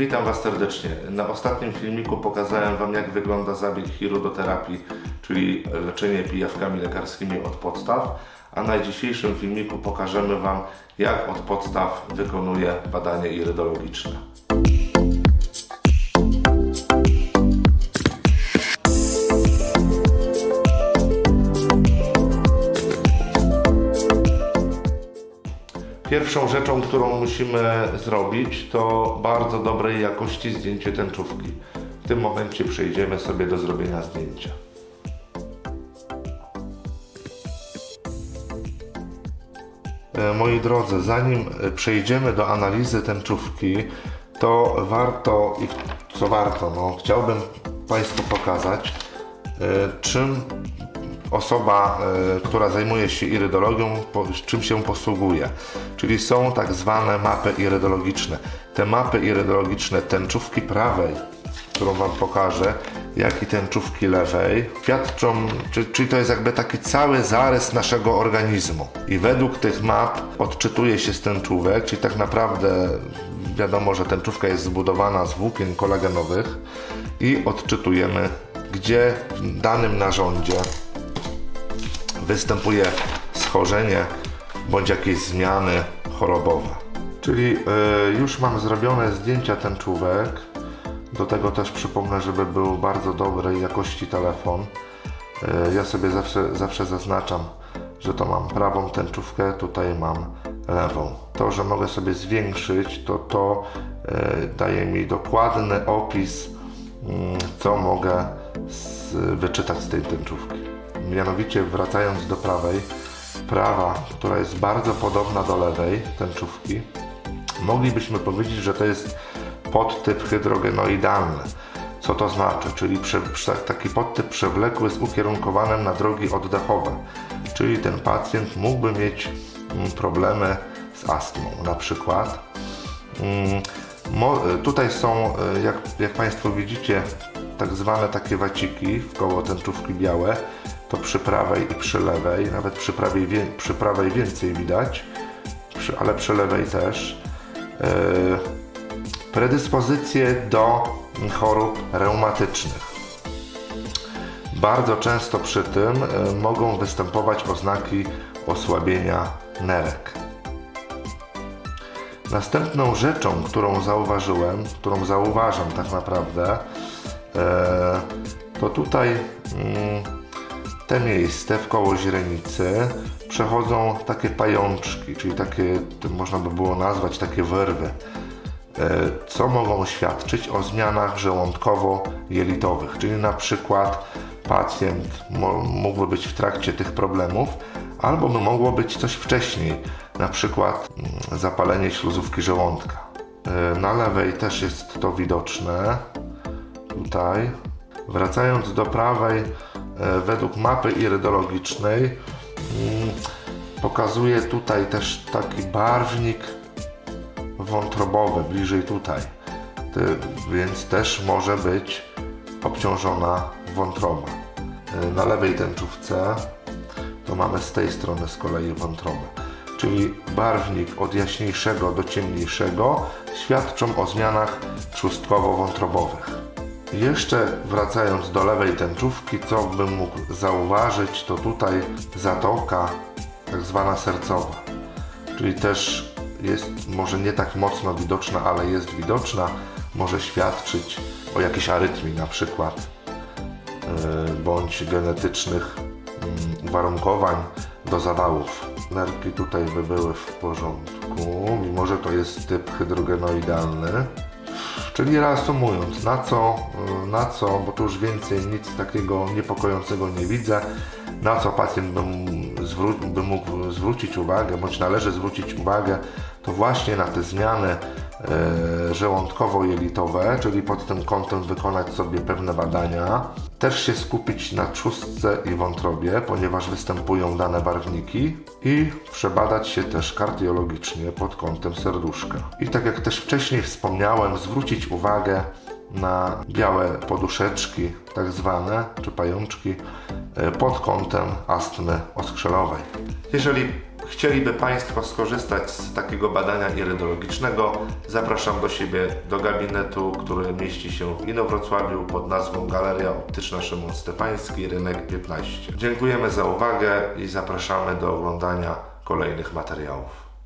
Witam Was serdecznie. Na ostatnim filmiku pokazałem Wam, jak wygląda zabieg chirudoterapii, czyli leczenie pijawkami lekarskimi od podstaw, a na dzisiejszym filmiku pokażemy Wam, jak od podstaw wykonuje badanie irydologiczne. Pierwszą rzeczą, którą musimy zrobić, to bardzo dobrej jakości zdjęcie tęczówki. W tym momencie przejdziemy sobie do zrobienia zdjęcia. E, Moi drodzy, zanim przejdziemy do analizy tęczówki, to warto i co warto, no, chciałbym Państwu pokazać, e, czym osoba, e, która zajmuje się irydologią, po, czym się posługuje. Czyli są tak zwane mapy irydologiczne. Te mapy irydologiczne tęczówki prawej, którą Wam pokażę, jak i tęczówki lewej, świadczą, czy, czyli to jest jakby taki cały zarys naszego organizmu. I według tych map odczytuje się z tęczówek, czyli tak naprawdę wiadomo, że tęczówka jest zbudowana z włókien kolagenowych i odczytujemy, gdzie w danym narządzie występuje schorzenie bądź jakieś zmiany chorobowe. Czyli y, już mam zrobione zdjęcia tęczówek. Do tego też przypomnę, żeby był bardzo dobrej jakości telefon. Y, ja sobie zawsze, zawsze zaznaczam, że to mam prawą tęczówkę, tutaj mam lewą. To, że mogę sobie zwiększyć, to to y, daje mi dokładny opis, mm, co mogę z, wyczytać z tej tęczówki. Mianowicie wracając do prawej, prawa, która jest bardzo podobna do lewej tęczówki, moglibyśmy powiedzieć, że to jest podtyp hydrogenoidalny. Co to znaczy? Czyli prze, taki podtyp przewlekły z ukierunkowanym na drogi oddechowe. Czyli ten pacjent mógłby mieć mm, problemy z astmą na przykład. Mm, tutaj są, y, jak, jak Państwo widzicie, tak zwane takie waciki w koło tęczówki białe. To przy prawej i przy lewej, nawet przy prawej, przy prawej więcej widać, przy, ale przy lewej też. Yy, predyspozycje do chorób reumatycznych. Bardzo często przy tym y, mogą występować oznaki osłabienia nerek. Następną rzeczą, którą zauważyłem, którą zauważam tak naprawdę, e, to tutaj mm, te miejsce w koło źrenicy przechodzą takie pajączki, czyli takie, można by było nazwać takie wyrwy, e, co mogą świadczyć o zmianach żołądkowo-jelitowych, czyli na przykład pacjent mógłby być w trakcie tych problemów, albo by mogło być coś wcześniej, na przykład mm, zapalenie śluzówki żołądka. E, Na lewej też jest to widoczne, tutaj. Wracając do prawej, według mapy irydologicznej, mm, pokazuje tutaj też taki barwnik wątrobowy, bliżej tutaj. Więc też może być obciążona wątroba. E, Na lewej tęczówce to mamy z tej strony z kolei wątrobę. Czyli barwnik od jaśniejszego do ciemniejszego świadczą o zmianach trzustkowo-wątrobowych. Jeszcze wracając do lewej tęczówki, co bym mógł zauważyć, to tutaj zatoka tak zwana sercowa. Czyli też jest może nie tak mocno widoczna, ale jest widoczna. Może świadczyć o jakiejś arytmii na przykład yy, bądź genetycznych mm, uwarunkowań do zawałów. Nerki tutaj by były w porządku, mimo że to jest typ hydrogenoidalny. Czyli reasumując, na co, y, na co, bo tu już więcej nic takiego niepokojącego nie widzę, na co pacjent by, by mógł zwrócić uwagę, bądź należy zwrócić uwagę, to właśnie na te zmiany żołądkowo-jelitowe, czyli pod tym kątem wykonać sobie pewne badania. Też się skupić na trzustce i wątrobie, ponieważ występują dane barwniki i przebadać się też kardiologicznie pod kątem serduszka. I tak jak też wcześniej wspomniałem, zwrócić uwagę na białe poduszeczki, tak zwane, czy pajączki, e, pod kątem astmy oskrzelowej. Jeżeli chcieliby Państwo skorzystać z takiego badania irydologicznego, zapraszam do siebie do gabinetu, który mieści się w Inowrocławiu pod nazwą Galeria Optyczna Szymon Stefański, rynek 15. Dziękujemy za uwagę i zapraszamy do oglądania kolejnych materiałów.